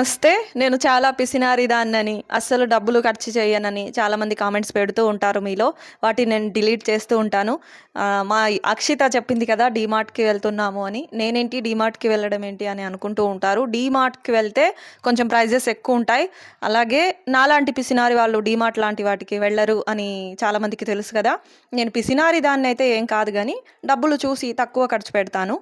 నమస్తే నేను చాలా పిసినారి దాన్నని అస్సలు డబ్బులు ఖర్చు చేయనని చాలామంది కామెంట్స్ పెడుతూ ఉంటారు మీలో. వాటిని నేను డిలీట్ చేస్తూ ఉంటాను. మా అక్షిత చెప్పింది కదా డీమార్ట్కి వెళ్తున్నాము అని. నేనేంటి డీమార్ట్కి వెళ్ళడం ఏంటి అని అనుకుంటూ ఉంటారు. డీమార్ట్కి వెళ్తే కొంచెం ప్రైజెస్ ఎక్కువ ఉంటాయి. అలాగే నాలాంటి పిసినారి వాళ్ళు డీమార్ట్ లాంటి వాటికి వెళ్ళరు అని చాలామందికి తెలుసు కదా. నేను పిసినారి దాన్ని అయితే ఏం కాదు కానీ డబ్బులు చూసి తక్కువ ఖర్చు పెడతాను.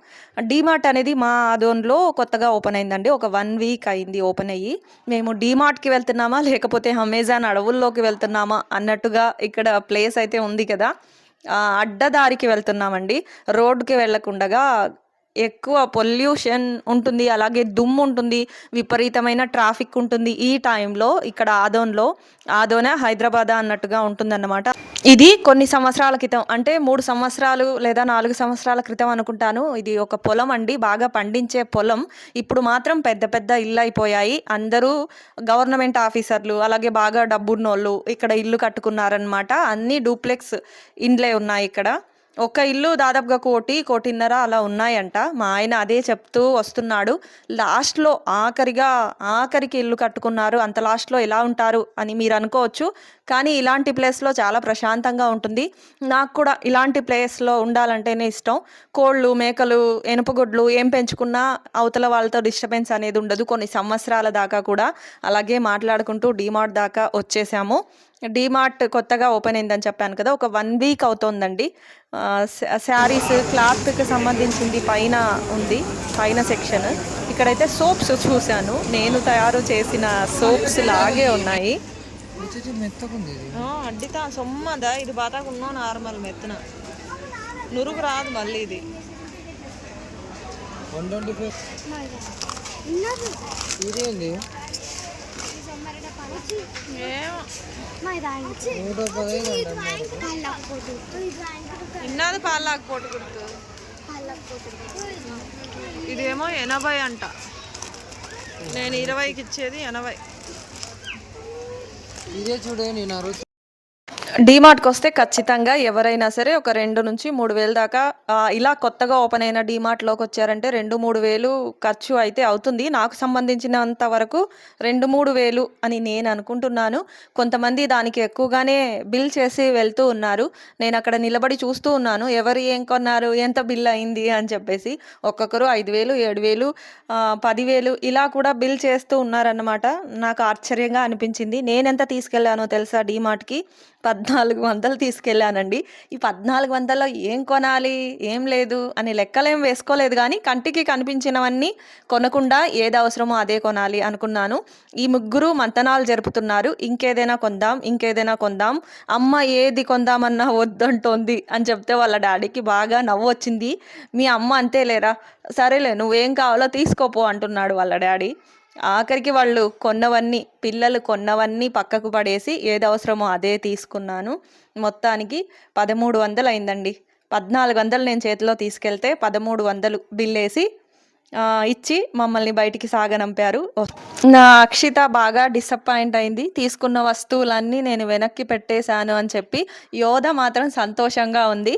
డీమార్ట్ అనేది మా ఆదోన్లో కొత్తగా ఓపెన్ అయిందండి. ఒక వన్ వీక్ అయింది ఓపెన్ అయ్యి మేము డీమార్ట్కి వెళ్తున్నామా లేకపోతే అమెజాన్ అడవుల్లోకి వెళ్తున్నామా అన్నట్టుగా ఇక్కడ ప్లేస్ అయితే ఉంది కదా. అడ్డదారికి వెళ్తున్నామండి. రోడ్డుకి వెళ్ళకుండగా ఎక్కువ పొల్యూషన్ ఉంటుంది అలాగే దుమ్ము ఉంటుంది విపరీతమైన ట్రాఫిక్ ఉంటుంది ఈ టైంలో ఇక్కడ ఆదోన్లో. ఆదోనే హైదరాబాద్ అన్నట్టుగా ఉంటుందన్నమాట. ఇది కొన్ని సంవత్సరాల క్రితం అంటే మూడు సంవత్సరాలు లేదా నాలుగు సంవత్సరాల క్రితం అనుకుంటాను. ఇది ఒక పొలం అండి బాగా పండించే పొలం. ఇప్పుడు మాత్రం పెద్ద పెద్ద ఇల్లు అయిపోయాయి. అందరూ గవర్నమెంట్ ఆఫీసర్లు అలాగే బాగా డబ్బున్నోళ్ళు ఇక్కడ ఇల్లు కట్టుకున్నారనమాట అన్ని డూప్లెక్స్ ఇండ్లే ఉన్నాయి ఇక్కడ. ఒక ఇల్లు దాదాపుగా కోటి కోటిన్నర అలా ఉన్నాయంట. మా ఆయన అదే చెప్తూ వస్తున్నాడు. లాస్ట్లో ఆఖరిగా ఆఖరికి ఇల్లు కట్టుకున్నారు. అంత లాస్ట్లో ఎలా ఉంటారు అని మీరు అనుకోవచ్చు. కానీ ఇలాంటి ప్లేస్లో చాలా ప్రశాంతంగా ఉంటుంది. నాకు కూడా ఇలాంటి ప్లేస్లో ఉండాలంటేనే ఇష్టం. కోళ్ళు మేకలు ఎనుపగుడ్లు ఏం పెంచుకున్నా అవతల వాళ్ళతో డిస్టర్బెన్స్ అనేది ఉండదు. కొన్ని సంవత్సరాల దాకా కూడా అలాగే మాట్లాడుకుంటూ డీమార్ట్ దాకా వచ్చేసాము. డీమార్ట్ కొత్తగా ఓపెన్ అయిందని చెప్పాను కదా ఒక వన్ వీక్ అవుతోందండి. శారీస్ క్లాత్కి సంబంధించింది పైన ఉంది పైన సెక్షన్ ఇక్కడైతే సోప్స్ చూశాను నేను తయారు చేసిన సోప్స్ లాగే ఉన్నాయి. ఇది మెత్తకుంది ఇది. అడ్డితా సొమ్మదా ఇది బాతాకున్నా నార్మల్ మెత్తన. నురుగు రాదు మళ్ళీ ఇది. ఇది ఇన్నది పాలాకపోటు గుర్తు. ఇదేమో ఎనభై అంట. నేను ఇరవైకి ఇచ్చేది ఎనభై. ఇదే చూడే నేను డీమార్ట్కి వస్తే ఖచ్చితంగా ఎవరైనా సరే ఒక రెండు నుంచి మూడు వేలు దాకా ఇలా కొత్తగా ఓపెన్ అయిన డీమార్ట్లోకి వచ్చారంటే రెండు మూడు వేలు ఖర్చు అయితే అవుతుంది. నాకు సంబంధించినంత వరకు రెండు మూడు వేలు అని నేను అనుకుంటున్నాను. కొంతమంది దానికి ఎక్కువగానే బిల్ చేసి వెళ్తూ ఉన్నారు. నేను అక్కడ నిలబడి చూస్తూ ఉన్నాను. ఎవరు ఏం కొన్నారు ఎంత బిల్ అయింది అని చెప్పేసి ఒక్కొక్కరు ఐదు వేలు ఏడు వేలు పదివేలు ఇలా కూడా బిల్ చేస్తూ ఉన్నారన్నమాట. నాకు ఆశ్చర్యంగా అనిపించింది. నేనెంత తీసుకెళ్ళానో తెలుసా డీమార్ట్కి పద్నాలుగు వందలు తీసుకెళ్ళానండి. ఈ పద్నాలుగు వందల్లో ఏం కొనాలి? ఏం లేదు? అని లెక్కలేం వేసుకోలేదు కానీ కంటికి కనిపించినవన్నీ కొనకుండా ఏది అవసరమో అదే కొనాలి అనుకున్నాను. ఈ ముగ్గురు మంతనాలు జరుపుతున్నారు. ఇంకేదైనా కొందాం ఇంకేదైనా కొందాం. అమ్మ ఏది కొందామన్నా వద్దంటోంది అని చెప్తే వాళ్ళ డాడీకి బాగా నవ్వు వచ్చింది. మీ అమ్మ అంతే లేరా సరేలే నువ్వేం కావాలో తీసుకోపో అంటున్నాడు వాళ్ళ డాడీ. ఆఖరికి వాళ్ళు కొన్నవన్నీ పిల్లలు కొన్నవన్నీ పక్కకు పడేసి ఏది అవసరమో అదే తీసుకున్నాను. మొత్తానికి పదమూడు వందలు అయిందండి పద్నాలుగు వందలు నేను చేతిలో తీసుకెళ్తే పదమూడు వందలు బిల్ వేసి ఇచ్చి మమ్మల్ని బయటికి సాగనంపారు. నా అక్షిత బాగా డిసప్పాయింట్ అయింది. తీసుకున్న వస్తువులన్నీ నేను వెనక్కి పెట్టేశాను అని చెప్పి యోధ మాత్రం సంతోషంగా ఉంది.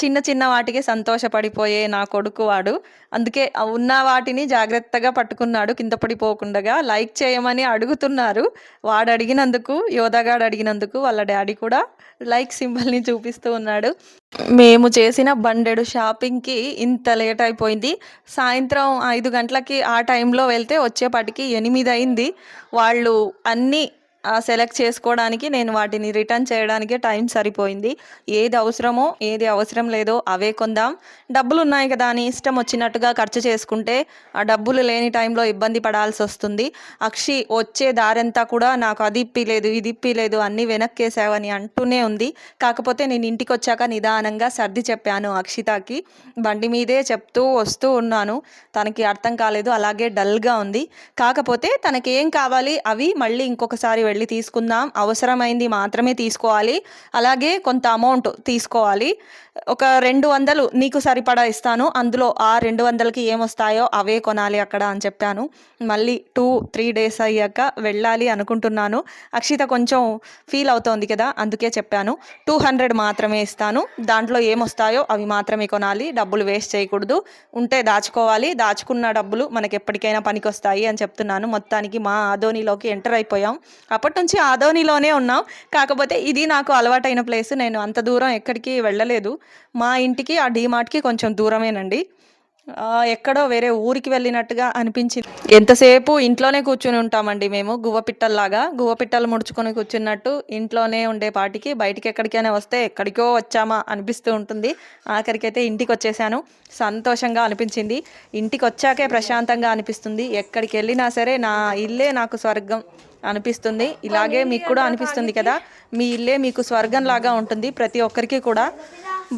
చిన్న చిన్న వాటికి సంతోషపడిపోయే నా కొడుకు వాడు. అందుకే ఉన్న వాటిని జాగ్రత్తగా పట్టుకున్నాడు. కింద పడిపోకుండా లైక్ చేయమని అడుగుతున్నారు. వాడు అడిగినందుకు యోధగాడు అడిగినందుకు వాళ్ళ డాడీ కూడా లైక్ సింబల్ని చూపిస్తూ ఉన్నాడు. మేము చేసిన బండెడు షాపింగ్కి ఇంత లేట్ అయిపోయింది. సాయంత్రం ఐదు గంటలకి ఆ టైంలో వెళ్తే వచ్చేపాటికి ఎనిమిది అయింది. వాళ్ళు అన్నీ సెలెక్ట్ చేసుకోవడానికి నేను వాటిని రిటర్న్ చేయడానికే టైం సరిపోయింది. ఏది అవసరమో ఏది అవసరం లేదో అవే కొందాం. డబ్బులు ఉన్నాయి కదా అని ఇష్టం వచ్చినట్టుగా ఖర్చు చేసుకుంటే ఆ డబ్బులు లేని టైంలో ఇబ్బంది పడాల్సి వస్తుంది. అక్షి వచ్చే దారంతా కూడా నాకు అది ఇప్పిలేదు ఇది ఇప్పిలేదు అన్నీ వెనక్కేసావని అంటూనే ఉంది. కాకపోతే నేను ఇంటికి వచ్చాక నిదానంగా సర్ది చెప్పాను అక్షితకి. బండి మీదే చెప్తూ వస్తూ ఉన్నాను. తనకి అర్థం కాలేదు అలాగే డల్గా ఉంది. కాకపోతే తనకి ఏం కావాలి అవి మళ్ళీ ఇంకొకసారి వెళ్ళి తీసుకుందాం. అవసరమైంది మాత్రమే తీసుకోవాలి. అలాగే కొంత అమౌంట్ తీసుకోవాలి. ఒక రెండు వందలు నీకు సరిపడా ఇస్తాను. అందులో ఆ రెండు వందలకి ఏమొస్తాయో అవే కొనాలి అక్కడ అని చెప్పాను. మళ్ళీ టూ త్రీ డేస్ అయ్యాక వెళ్ళాలి అనుకుంటున్నాను. అక్షిత కొంచెం ఫీల్ అవుతోంది కదా అందుకే చెప్పాను. టూ హండ్రెడ్ మాత్రమే ఇస్తాను. దాంట్లో ఏమొస్తాయో అవి మాత్రమే కొనాలి. డబ్బులు వేస్ట్ చేయకూడదు. ఉంటే దాచుకోవాలి. దాచుకున్న డబ్బులు మనకి ఎప్పటికైనా పనికొస్తాయి అని చెప్తున్నాను. మొత్తానికి మా ఆధోనిలోకి ఎంటర్ అయిపోయాం. అప్పటి నుంచి ఆదోనిలోనే ఉన్నాం. కాకపోతే ఇది నాకు అలవాటైన ప్లేస్. నేను అంత దూరం ఎక్కడికి వెళ్ళలేదు. మా ఇంటికి ఆ డీమార్ట్కి కొంచెం దూరమేనండి. ఎక్కడో వేరే ఊరికి వెళ్ళినట్టుగా అనిపించింది. ఎంతసేపు ఇంట్లోనే కూర్చుని ఉంటామండి మేము. గువ్వ పిట్టల్లాగా. ముడుచుకొని కూర్చున్నట్టు ఇంట్లోనే ఉండే పాటికి బయటికి ఎక్కడికైనా వస్తే ఎక్కడికో వచ్చామా అనిపిస్తూ ఉంటుంది. ఆఖరికైతే ఇంటికి వచ్చేసాను సంతోషంగా అనిపించింది. ఇంటికి వచ్చాకే ప్రశాంతంగా అనిపిస్తుంది. ఎక్కడికి వెళ్ళినా సరే నా ఇల్లే నాకు స్వర్గం. అనిపిస్తుంది. ఇలాగే మీకు కూడా అనిపిస్తుంది కదా. మీ ఇల్లే మీకు స్వర్గం లాగా ఉంటుంది. ప్రతి ఒక్కరికి కూడా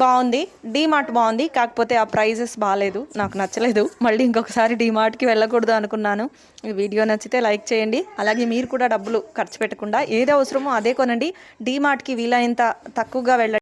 బాగుంది. డీమార్ట్ బాగుంది. కాకపోతే ఆ ప్రైజెస్ బాగాలేదు నాకు నచ్చలేదు. మళ్ళీ ఇంకొకసారి డీమార్ట్కి వెళ్ళకూడదు అనుకున్నాను. ఈ వీడియో నచ్చితే లైక్ చేయండి. అలాగే మీరు కూడా డబ్బులు ఖర్చు పెట్టకుండా ఏది అవసరమో అదే కొనండి. డీమార్ట్కి వీలైనంత తక్కువగా వెళ్ళండి.